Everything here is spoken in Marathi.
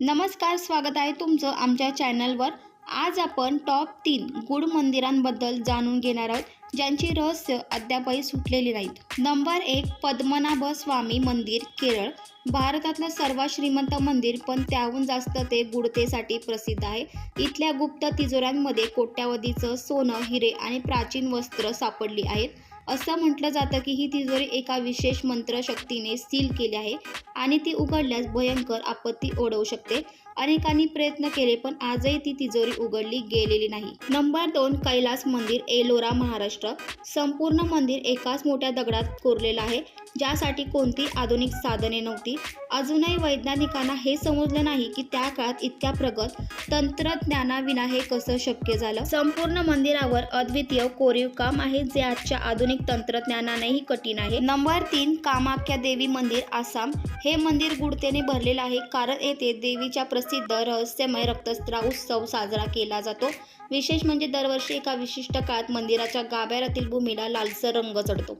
नमस्कार स्वागत आहे तुमचं आमच्या चॅनलवर आज आपण टॉप तीन गुड मंदिरांबद्दल जाणून घेणार आहोत ज्यांची रहस्य अद्यापही सुटलेली नाहीत. नंबर एक पद्मनाभ स्वामी मंदिर केरळ. भारतातलं सर्वात श्रीमंत मंदिर पण त्याहून जास्त ते गुडतेसाठी प्रसिद्ध आहे. इथल्या गुप्त तिजोऱ्यांमध्ये कोट्यावधीचं सोनं हिरे आणि प्राचीन वस्त्र सापडली आहेत. असं म्हटलं जातं की ही तिजोरी एका विशेष मंत्रशक्तीने सील केली आहे आणि ती उघडल्यास भयंकर आपत्ती ओढवू शकते. अनेकांनी प्रयत्न केले पण आजही ती तिजोरी उघडली गेलेली नाही. नंबर दोन कैलास मंदिर एलोरा महाराष्ट्र. संपूर्ण मंदिर एकाच मोठ्या दगडात कोरलेलं आहे ज्यासाठी कोणती आधुनिक साधने नव्हती. अजूनही वैज्ञानिकांना हे समजलं नाही की त्या काळात इतक्या प्रगत तंत्रज्ञानाविना हे कसं शक्य झालं. संपूर्ण मंदिरावर अद्वितीय कोरीव काम आहे जे आजच्या आधुनिक तंत्रज्ञानानेही कठीण आहे. नंबर तीन कामाख्या देवी मंदिर आसाम. हे मंदिर गुढतेने भरलेलं आहे कारण येथे देवीच्या प्रस प्रसिद्ध रहस्यमय रक्तस्त्राव उत्सव साजरा केला जातो. विशेष म्हणजे दरवर्षी एका विशिष्ट काळात मंदिराच्या गाभाऱ्यातील भूमीला लालसर रंग चढतो.